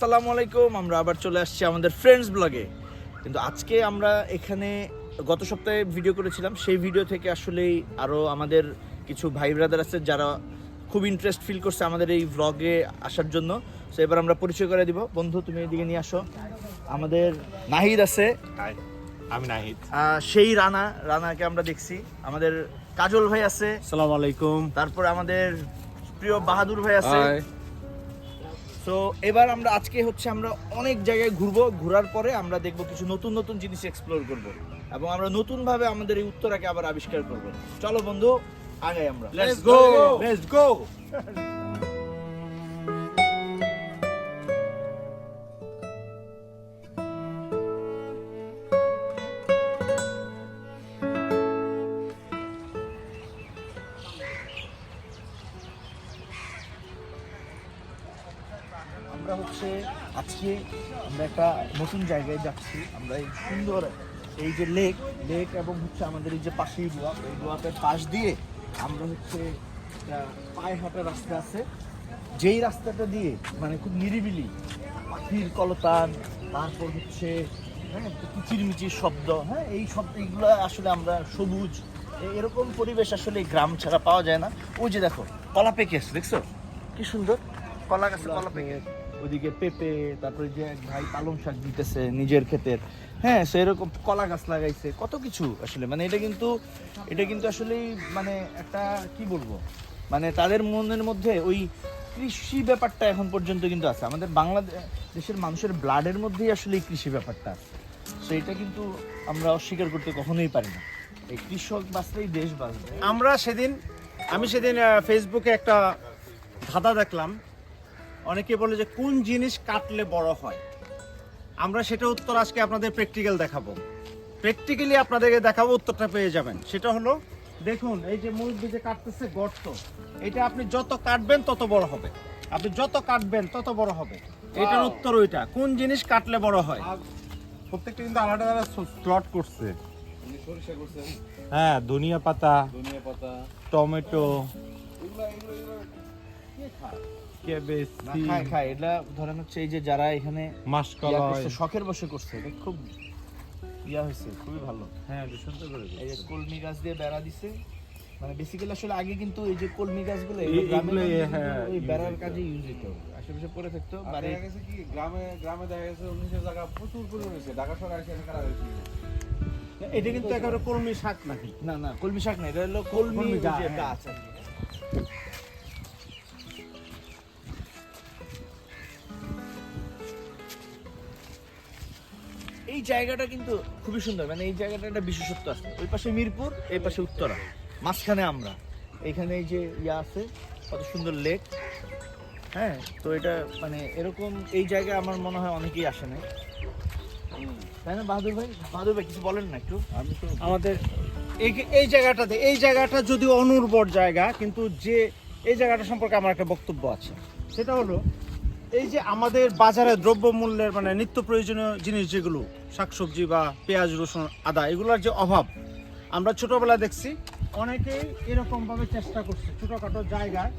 আসসালামু আলাইকুম আমরা আবার চলে আসছি আমাদের ফ্রেন্ডস ব্লগে কিন্তু আজকে আমরা এখানে গত সপ্তাহে ভিডিও করেছিলাম সেই ভিডিও থেকে আসলেই আরও আমাদের কিছু ভাই ব্রাদার আছে যারা খুব ইন্টারেস্ট ফিল করছে আমাদের এই ব্লগে আসার জন্য। সো এবার আমরা পরিচয় করে দিব। বন্ধু তুমি এদিকে নিয়ে আসো। আমাদের নাহিদ আছে। আমি নাহিদ। আহ, সেই রানা রানাকে আমরা দেখছি। আমাদের কাজল ভাই আছে। আসসালামু আলাইকুম। তারপর আমাদের প্রিয় বাহাদুর ভাই আছে। তো এবার আমরা আজকে হচ্ছে আমরা অনেক জায়গায় ঘুরবো ঘোরার পরে আমরা দেখব কিছু নতুন নতুন জিনিস এক্সপ্লোর করব এবং আমরা নতুন ভাবে আমাদের এই উত্তরাকে আবার আবিষ্কার করব। চলো বন্ধু আগে আমরা। লেটস গো লেটস গো একটা নতুন জায়গায় যাচ্ছি। আমরা এই সুন্দর এই যে লেক লেক এবং হচ্ছে আমাদের এই যে পাশেই গোয়া এই গোয়াটার পাশ দিয়ে আমরা হচ্ছে একটা পায়ে হাঁটা রাস্তা আছে। যেই রাস্তাটা দিয়ে মানে খুব নিরিবিলি পাখির কলতান, তারপর হচ্ছে হ্যাঁ কিচিরমিচির শব্দ হ্যাঁ এই শব্দ এইগুলো আসলে আমরা সবুজ এরকম পরিবেশ আসলে গ্রাম ছাড়া পাওয়া যায় না। ওই যে দেখো কলা পেকে আছে, দেখছ? কি সুন্দর। কলা গাছে কলা পেকে ওইদিকে পেঁপে, তারপরে যে এক ভাই পালং শাক দিতেছে নিজের ক্ষেতের। হ্যাঁ সেরকম কলা গাছ লাগাইছে, কত কিছু আসলে। মানে এটা কিন্তু এটা কিন্তু আসলেই মানে একটা, কি বলব? মানে তাদের মনের মধ্যে ওই কৃষি ব্যাপারটা এখন পর্যন্ত কিন্তু আছে। আমাদের বাংলাদেশের মানুষের ব্লাডের মধ্যেই আসলে এই কৃষি ব্যাপারটা আছে। তো এটা কিন্তু আমরা অস্বীকার করতে কখনোই পারি না। এই কৃষক বাঁচলেই দেশ বাঁচবে। আমরা সেদিন, আমি সেদিন ফেসবুকে একটা ধাঁধা দেখলাম। অনেকে বলে যে কোন জিনিস কাটলে বড় হয়? আমরা সেটা উত্তর আজকে আপনাদের প্র্যাকটিক্যাল দেখাবো। প্র্যাকটিক্যালি আপনাদেরকে দেখাবো উত্তরটা পেয়ে যাবেন। সেটা হলো দেখুন এই যে মুরগি যে কাটতেছে গর্ত এটা আপনি যত কাটবেন তত বড় হবে। আপনি যত কাটবেন তত বড় হবে। এটার উত্তর ওইটা। কোন জিনিস কাটলে বড় হয়? প্রত্যেকটা কিন্তু আলাদা আলাদা স্লট করছে। হ্যাঁ ধনিয়া পাতা ধনিয়া পাতা। টমেটো। এগুলো এগুলো এগুলো কে খায় খায়। এটা ধরেন হচ্ছে এই যে যারা এখানে মাসকলাই শখের বসে করছে এটা খুব ইয়া হয়েছে খুবই ভালো। হ্যাঁ সুন্দর করে এই যে কলমি গাছ দিয়ে বেড়া দিছে মানে বেসিক্যালি আসলে আগে কিন্তু এই যে কলমি গাছগুলো এই- গ্রামে হ্যাঁ, ওই বেড়ার। কাজে ইউজ হতো আশেপাশে পড়ে থাকতো বাড়ি দেখা গেছে কি গ্রামে গ্রামে দেখা গেছে উনিশের জায়গা প্রচুর পরিমাণ হয়েছে। ঢাকা শহরে এসে কারা হয়েছে? এটা কিন্তু একেবারে কলমি শাক নাকি? না না কলমি শাক না এটা হলো কলমি গাছ, এই জায়গাটা কিন্তু খুবই সুন্দর। মানে এই জায়গাটা একটা বিশেষত্ব আছে। ওই পাশে মিরপুর এই পাশে উত্তরা। মাঝখানে আমরা। এখানে এই যে ইয়া আছে কত সুন্দর লেক। হ্যাঁ তো এটা মানে এরকম এই জায়গায় আমার মনে হয় অনেকেই আসে না তাই না বাহাদুর ভাই? বাহাদুর ভাই কিছু বলেন না একটু? আমি তো আমাদের এই এই জায়গাটাতে এই জায়গাটা যদিও অনুর্বর জায়গা কিন্তু যে এই জায়গাটা সম্পর্কে আমার একটা বক্তব্য আছে। সেটা হলো এই যে আমাদের বাজারে দ্রব্যমূল্যের মানে নিত্য প্রয়োজনীয় জিনিস যেগুলো শাকসবজি বা পেঁয়াজ রসুন আদা এগুলোর যে অভাব আমরা ছোটবেলায় দেখছি অনেকেই এরকমভাবে চেষ্টা করছে ছোটোখাটো জায়গায়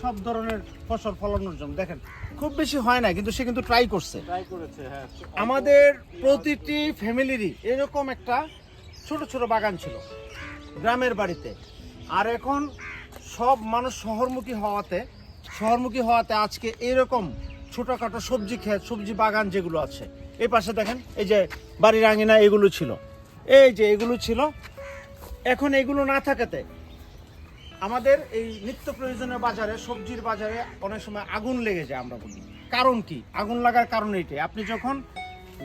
সব ধরনের ফসল ফলানোর জন্য। দেখেন খুব বেশি হয় না কিন্তু সে কিন্তু ট্রাই করছে। ট্রাই করেছে হ্যাঁ। আমাদের প্রতিটি ফ্যামিলিরই এরকম একটা ছোট ছোট বাগান ছিল গ্রামের বাড়িতে। আর এখন সব মানুষ শহরমুখী হওয়াতে শহরমুখী হওয়াতে আজকে এরকম ছোটখাটো সবজি ক্ষেত সবজি বাগান যেগুলো আছে। এই পাশে দেখেন এই যে বাড়ির আঙিনা এগুলো ছিল। এই যে এগুলো ছিল। এখন এগুলো না থাকাতে আমাদের এই নিত্য প্রয়োজনীয় বাজারে সবজির বাজারে অনেক সময় আগুন লেগে যায় আমরা বলি। কারণ কি? আগুন লাগার কারণ এইটাই আপনি যখন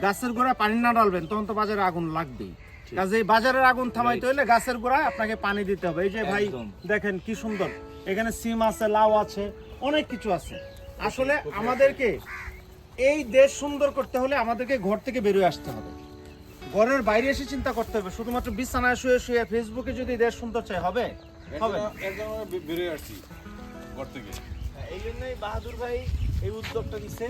গাছের গোড়ায় পানি না ডালবেন তখন তো বাজারে আগুন লাগবেই। কাজে বাজারের আগুন থামাইতে হলে গাছের গোড়ায় আপনাকে পানি দিতে হবে। এই যে ভাই। দেখেন কি সুন্দর। এখানে সিম আছে লাউ আছে অনেক কিছু আছে। আসলে আমাদেরকে এই দেশ সুন্দর করতে হলে আমাদেরকে ঘর থেকে বেরিয়ে আসতে হবে। ঘরের বাইরে এসে চিন্তা করতে হবে। শুধুমাত্র বিছানায় শুয়ে শুয়ে ফেসবুকে যদি দেশ সুন্দর চাই হবে? হবে? বেরিয়ে আসছি ঘর থেকে। হ্যাঁ, এই জন্যই বাহাদুর ভাই এই উদ্যোগটা নিছে।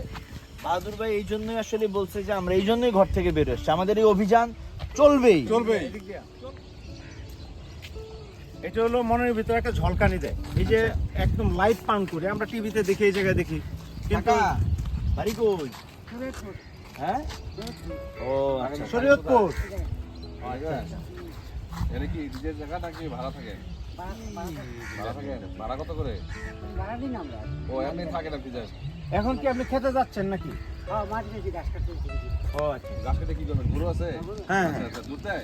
বাহাদুর ভাই এই জন্যই আসলে বলছে যে আমরা এই জন্যই ঘর থেকে বের এসছি আমাদের এই অভিযান চলবেই। চলবে। এটা হলো মনের ভিতরে একটা ঝলকানি দেয়। এই যে একদম লাইট পান করে আমরা টিভিতে দেখি এই জায়গায় দেখি। কিন্তু বাড়ি কই? হ্যাঁ? ও আচ্ছা শরীয়তপুর। আচ্ছা, আচ্ছা। এটা কি নিজের জায়গা নাকি ভাড়া থাকে? ভাড়া থাকে? ভাড়া কত করে? ও এমনি থাকে না পিজার এখন কি আপনি খেতে যাচ্ছেন নাকি? ও আচ্ছা। গাছ কেটে কি করবেন? গুরু আছে? হ্যাঁ আচ্ছা, আচ্ছা, দুধ দেয়?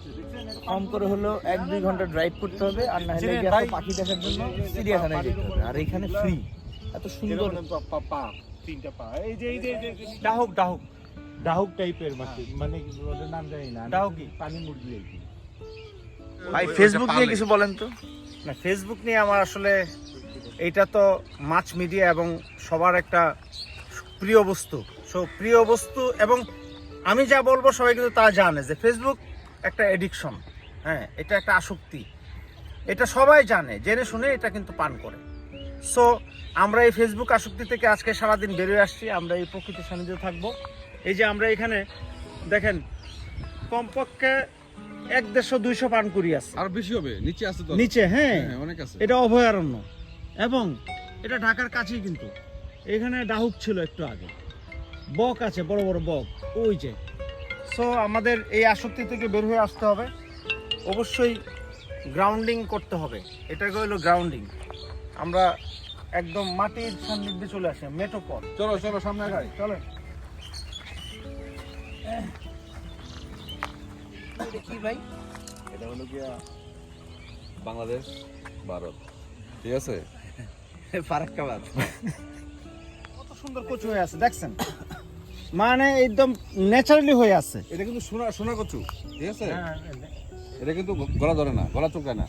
কম করে হলো এক দুই ঘণ্টা ড্রাইভ করতে হবে আর না হলে গিয়ে পাখি দেখার জন্য চিড়িয়াখানায় যেতে হবে। আর এখানে ফ্রি এত সুন্দর। পা- তিনটা পা এই যে এই যে ডাহুক ডাহুক। ডাহুক টাইপের মাটি মানে ওদের নাম জানি না ডাহুকি। পানি মুরগি আর কি ভাই ফেসবুক নিয়ে কিছু বলেন তো। না ফেসবুক নিয়ে আমার আসলে এটা তো মাছ মিডিয়া এবং সবার একটা প্রিয় বস্তু। সো প্রিয় বস্তু এবং আমি যা বলব সবাই কিন্তু তা জানে যে ফেসবুক একটা এডিকশন হ্যাঁ এটা একটা আসক্তি। এটা সবাই জানে জেনে শুনে এটা কিন্তু পান করে। সো আমরা এই ফেসবুক আসক্তি থেকে আজকে সারাদিন বেরিয়ে আসছি আমরা এই প্রকৃতির সান্নিধ্যে থাকব। এই যে আমরা এখানে দেখেন কমপক্ষে এক দেড়শো দুইশো পান করি আছে। আর বেশি হবে নিচে আছে তো? নিচে হ্যাঁ। হ্যাঁ অনেক আছে। এটা অভয়ারণ্য। এবং এটা ঢাকার কাছেই কিন্তু। এখানে ডাহুক ছিল একটু আগে। বক আছে বড় বড় বক। ওই যে। সো আমাদের এই আসক্তি থেকে বের হয়ে আসতে হবে। অবশ্যই গ্রাউন্ডিং করতে হবে। এটাকে হলো গ্রাউন্ডিং আমরা একদম মাটির সান্নিধ্যে চলে আসি মেটোপথ চলো চলো সামনে আগাই। চলে। কি ভাই? এটা হলো গিয়া বাংলাদেশ ভারত। ঠিক আছে? ফারাক্কাবাদ। কত সুন্দর কচু হয়ে আছে দেখছেন? মানে একদম ন্যাচারালি হয়ে আছে। এটা কিন্তু সোনা সোনা কচু। ঠিক আছে? এটা কিন্তু গলা ধরে না, গলা চুলকায় না।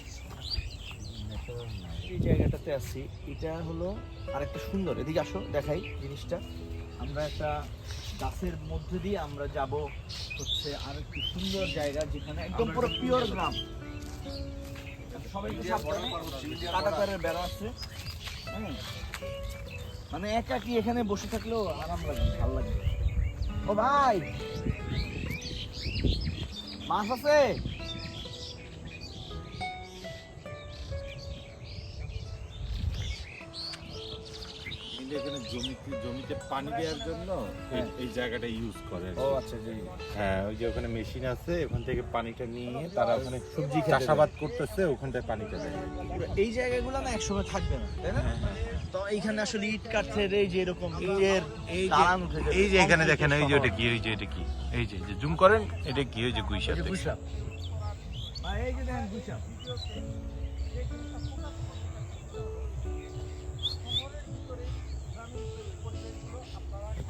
এই জায়গাটাতে আছি। এটা হলো আরেকটা সুন্দর। এদিকে আসো, দেখাই জিনিসটা। আমরা একটা গাছের মধ্যে দিয়ে আমরা যাব হচ্ছে আর একটি সুন্দর জায়গা যেখানে একদম পুরো পিওর গ্রাম। সবাই বেড়া আছে। মানে একা কি এখানে বসে থাকলেও আরাম লাগবে ভালো লাগে। ও ভাই! মাছ আছে? কিন্তু এখানে জমিতে জমিতে পানি দেওয়ার জন্য এই- জায়গাটা ইউজ করে ও আচ্ছা জি হ্যাঁ ওই যে ওখানে মেশিন আছে ওখান থেকে পানিটা নিয়ে তারা ওখানে সবজি চাষাবাদ করতেছে ওখানটায় পানিটা দেয় এই জায়গাগুলো না একসময় থাকবে না তাই না তো এইখানে আসলে ইট কাঠের এই যে এরকম ইটের এই যে। এই এখানে দেখেন এই যে। ওটা কি এই যে এটা কি এই যে যে জুম করেন এটা কি ওই যে। এই দেখেন গুইসাপ।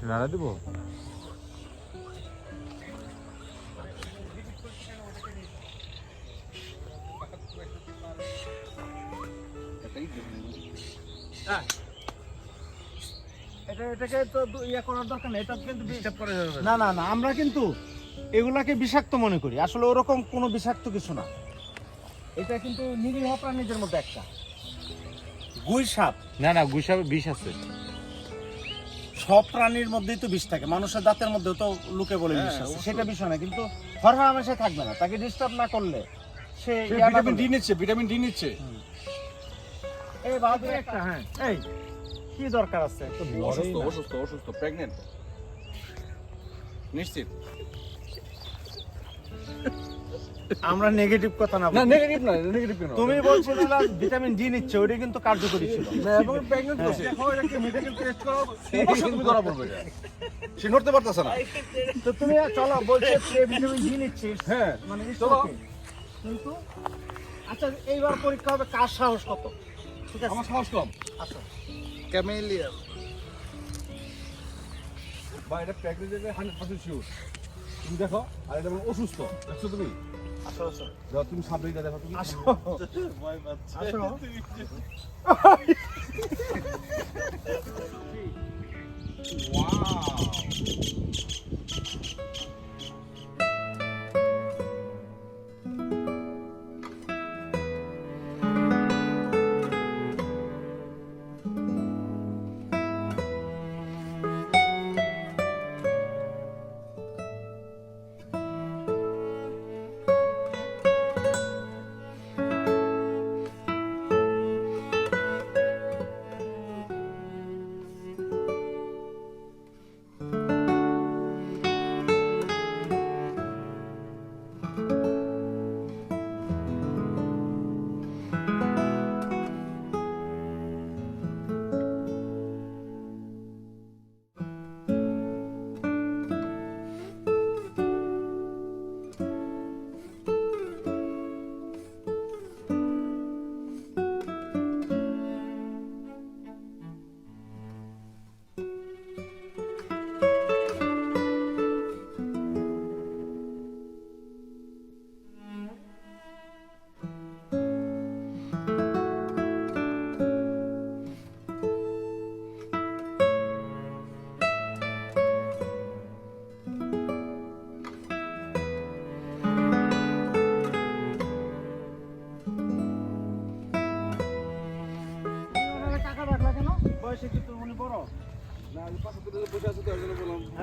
নাড়া দেবো? এটা এটাকে তো ইয়ে করার দরকার নেই এটা কিন্তু বি- করা যাবে না। না না আমরা কিন্তু এগুলাকে বিষাক্ত মনে করি। আসলে ওরকম কোনো বিষাক্ত কিছু না। এটা কিন্তু নিরীহ প্রাণীদের মধ্যে একটা। গুই সাপ। না না গুইশা বিষ আছে। সব প্রাণীর মধ্যেই তো বিষ থাকে। মানুষের দাঁতের মধ্যেও তো লুকে বলে বিষ আছে। সেটা বিষয় না কিন্তু হর হামেশা থাকবে না। তাকে ডিস্টার্ব না করলে সে ভিটামিন ডি নিচ্ছে ভিটামিন ডি নিচ্ছে। এই বাহাদুর একটা। হ্যাঁ। এই কি দরকার আছে? অসুস্থ অসুস্থ অসুস্থ প্রেগনেন্ট নিশ্চিত। আমরা নেগেটিভ কথা না না নেগেটিভ না নেগেটিভ কেন তুমি বলছিলে ভিটামিন ডি নিচ্ছে ওইটা কিন্তু কার্যকরী ছিল। না এবং প্রেগনেন্ট তো সে দেখো এটাকে মেডিকেল টেস্ট করো অবশ্যই তুমি ধরা পড়বে? এটা। সে নড়তে পারতেছে না। তো তুমি চলো বলছে সে ভিটামিন ডি নিচ্ছে। হ্যাঁ। মানে চলো। কিন্তু আচ্ছা এইবার পরীক্ষা হবে কার সাহস কত? ঠিক আছে? আমার সাহস কম। আচ্ছা। ক্যামেলিয়া বা এটা প্রেগনেন্ট হান্ড্রেড পার্সেন্ট শিওর তুমি দেখো আর এটা অসুস্থ। দেখছ তুমি? আসো আসো যাও তুমি সাবধানে দেখো তুমি আসো আসো না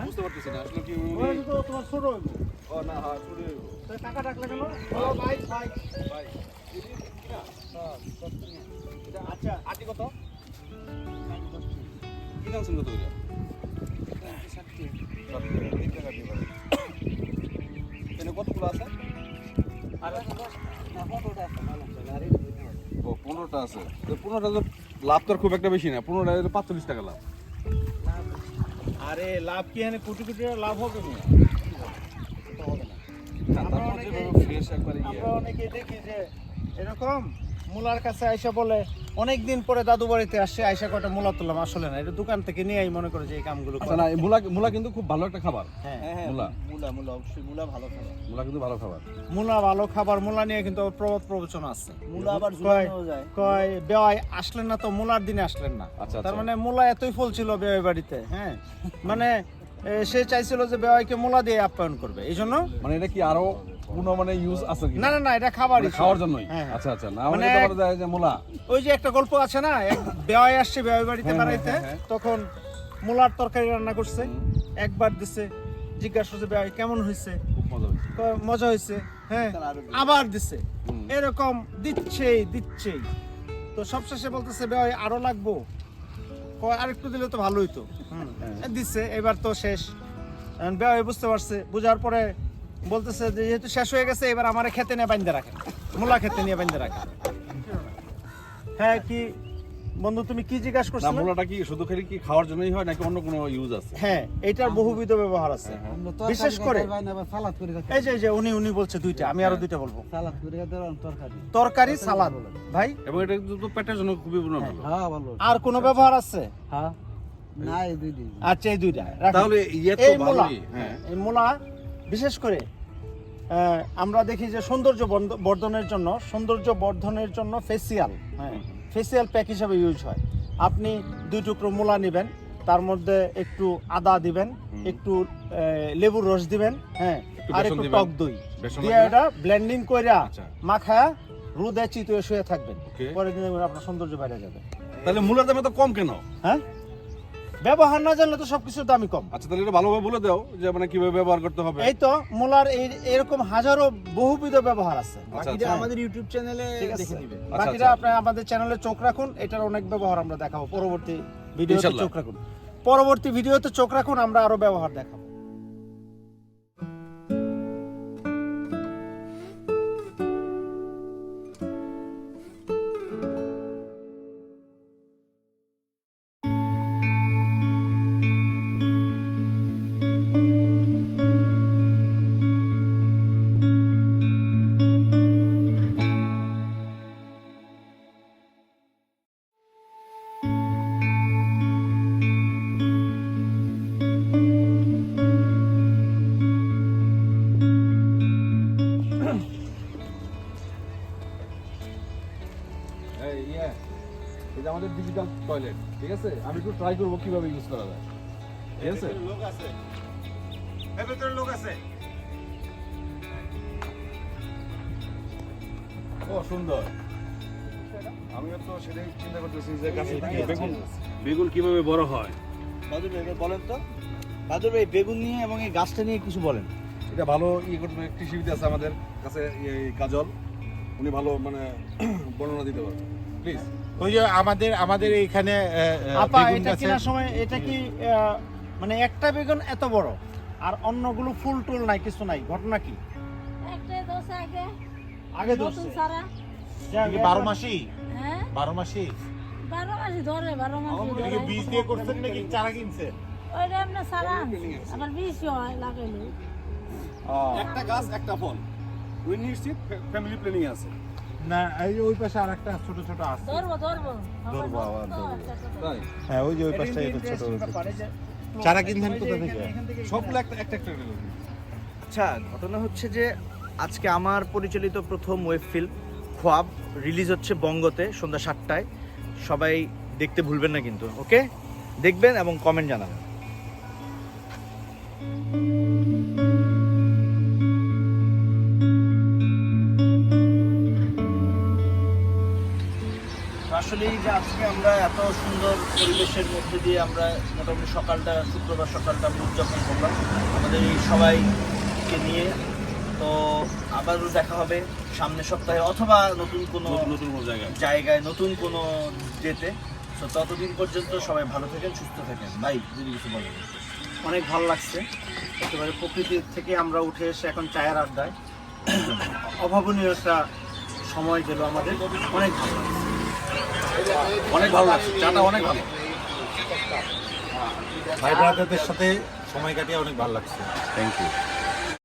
বুঝতে পারতেছি না। আসলে কি উনি তো তোমার ছোট হইব। ও না হ্যাঁ তো টাকা ডাকলে কেন? ও ভাই ভাই ভাই আচ্ছা আটি কত? কি দাম তো কতগুলো আছে? ও পনেরোটা আছে। পনেরোটা লাভ তো খুব একটা বেশি না। পনেরোটা পাঁচচল্লিশ টাকা লাভ। আরে লাভ কি এখানে? কোটি কোটি লাভ হবে না। আমরা অনেকে- ইয়ে আমরা অনেকে দেখি যে এরকম মুলার কাছে আইসা বলে অনেক দিন পরে দাদু বাড়িতে আসছে আইসা কটা মুলা তুললাম আসলে না এটা দোকান থেকে নিয়ে আই মনে করে যে এই কামগুলো করে। আচ্ছা না মূলা মূলা কিন্তু খুব ভালো একটা খাবার। হ্যাঁ। মূলা। মুলা মুলা অবশ্যই মুলা ভালো খাবার। মূলা কিন্তু ভালো খাবার। মুলা ভালো খাবার মুলা নিয়ে কিন্তু প্রবাদ প্রবচন আছে। মুলা আবার ঝুলানো যায়। কয় বেওয়াই আসলেন না তো মুলার দিনে আসলেন না। আচ্ছা, তার আচ্ছা। মানে মুলা এতই ফুল ছিল বেওয়াই বাড়িতে হ্যাঁ? মানে সে চাইছিল যে বেওয়াইকে মুলা দিয়ে আপ্যায়ন করবে এই জন্য মানে এটা কি আরও কোনো মানে ইউজ আছে কি না না না এটা মানে খাওয়ার জন্যই? হ্যাঁ। আচ্ছা আচ্ছা না মানে- মানে তোমার যে মূলা। ওই যে একটা গল্প আছে না এক বেওয়াই আসছে বেওয়াই বাড়িতে হ্যাঁ, বেড়াইতে হ্যাঁ, হ্যাঁ। তখন মুলার তরকারি রান্না করছে একবার দিছে জিজ্ঞাসা করছে বেওয়াই কেমন হয়েছে মজা হয়েছে হ্যাঁ আবার দিছে। এরকম দিচ্ছেই দিচ্ছেই। তো সবশেষে বলতেছে বেওয়াই আরও লাগবো? আরেকটু দিলে তো ভালো তো হ্যাঁ। দিচ্ছে এবার তো শেষ। বেওয়াই বুঝতে পারছে বুঝার পরে বলতেছে যে যেহেতু শেষ হয়ে গেছে এবার আমার খেতে নিয়ে বাইন্দে রাখে মূলা খেতে নিয়ে বাইন্দে রাখে হ্যাঁ কি বন্ধু তুমি কি জিজ্ঞাসা করছ মূলাটা কি শুধু খালি কি খাওয়ার জন্যই হয় নাকি অন্য কোনো ইউজ আছে? হ্যাঁ এটার বহুবিধ ব্যবহার আছে। বিশেষ করে সালাদ করে এই যে এই যে উনি উনি বলছে দুইটা আমি আরও দুইটা বলব। সালাদ করে খাতে তরকারি। তরকারি সালাদ। ভাই? এবং এটা কিন্তু পেটের জন্য খুবই ভালো। হ্যাঁ ভালো আর কোনো ব্যবহার আছে? হ্যাঁ। না এই দুই দিন আচ্ছা এই দুইটা তাহলে ইয়ে তো ভালোই হ্যাঁ। এই মূলা বিশেষ করে আমরা দেখি যে সৌন্দর্য বর্ধনের জন্য সৌন্দর্য বর্ধনের জন্য ফেসিয়াল হ্যাঁ ফেসিয়াল প্যাক হিসাবে ইউজ হয়। আপনি দুই টুকরো মূলা নেবেন তার মধ্যে একটু আদা দিবেন একটু লেবুর রস দিবেন হ্যাঁ আর একটু টক দই। দিয়ে এটা ব্লেন্ডিং কইরা আচ্ছা। মাখা রোদে চিতয়ে শুয়ে থাকবেন। পরের পরে দিন আপনার সৌন্দর্য বাইরে যাবে। তাহলে মূলার দাম এত কম কেন? হ্যাঁ? ব্যবহার না জানলে তো সবকিছুর দামই কম। আচ্ছা তাহলে এটা ভালোভাবে বলে দাও যে মানে কীভাবে ব্যবহার করতে হবে। এই তো মোলার এই এরকম হাজারো বহুবিধ ব্যবহার আছে। আচ্ছা বাকিটা আচ্ছা। আমাদের ইউটিউব চ্যানেলে দেখে নেবেন। আচ্ছা, বাকিটা আপনারা আমাদের চ্যানেলে চোখ রাখুন এটার অনেক ব্যবহার আমরা দেখাবো। পরবর্তী ভিডিওতে। চোখ রাখুন। পরবর্তী ভিডিওতে চোখ রাখুন আমরা আরও ব্যবহার দেখাবো। ডিজিটাল টয়লেট ঠিক আছে? আমি একটু ট্রাই করব কীভাবে ইউজ করা যায়। ঠিক আছে? লোক আছে। এর ভিতরে লোক আছে। ও সুন্দর। আমিও তো সেটাই চিন্তা করতেছি যে গাছে থেকে বেগুন বেগুন কীভাবে বড় হয়? বাদুর ভাই বলেন তো। বাদুর ভাই বেগুন নিয়ে এবং এই গাছটা নিয়ে কিছু বলেন। এটা ভালো ইয়ে করবে কৃষিবিদ আছে আমাদের কাছে এই কাজল। উনি ভালো মানে বর্ণনা দিতে পারবেন প্লিজ ওই যে আমাদের আমাদের এইখানে আপা এটা কেনার সময় এটা কি মানে একটা বেগুন এত বড়? আর অন্যগুলো ফুল টুল নাই কিছু নাই ঘটনা কি? একটা দোষ আগে। বারো মাসি হ্যাঁ? বারো মাসি বারো মাসে ধরে বারো মাসে বীজ দিয়ে করছেন নাকি? চারা কিনছেন ওইটা এমনি সারা বিষ হয় লাগাইলে একটা গাছ একটা ফল। উই নিশ্চিত ফ্যামিলি প্ল্যানিং আছে। না এই ওই পাশে আর একটা ছোট ছোট আছে। ধরবো ধরবো। ধরবো, আবার ধরবো। হ্যাঁ ওই যে ওই এটা পাশটা কিন্তু এটা ছোট interesting ব্যাপার, এই যে চারা কিনছেন কোথা থেকে? সবগুলো একটা একটা একটা আচ্ছা ঘটনা হচ্ছে যে আজকে আমার পরিচালিত প্রথম ওয়েব ফিল্ম খোয়াব রিলিজ হচ্ছে বঙ্গতে সন্ধ্যা সাতটায়। সবাই দেখতে ভুলবেন না কিন্তু ওকে? দেখবেন এবং কমেন্ট জানাবেন। আসলে যে আজকে আমরা এত সুন্দর পরিবেশের মধ্যে দিয়ে আমরা মোটামুটি সকালটা শুক্রবার সকালটা আমরা উদযাপন করলাম। আমাদের এই সবাইকে নিয়ে। তো আবারও দেখা হবে সামনের সপ্তাহে অথবা নতুন কোনো নতুন কোনো জায়গায়। জায়গায় নতুন কোনো ডেতে তো ততদিন পর্যন্ত সবাই ভালো থাকেন সুস্থ থাকেন। ভাই যদি কিছু বলেন। অনেক ভালো লাগছে। একেবারে প্রকৃতির থেকে আমরা উঠে এসে এখন চায়ের আড্ডায়। অভাবনীয় একটা সময় গেল আমাদের। অনেক ভালো লাগছে। অনেক ভালো লাগছে চাটা অনেক ভালো। ভাই ব্রাদারদের সাথে সময় কাটিয়ে অনেক ভালো লাগছে। Thank you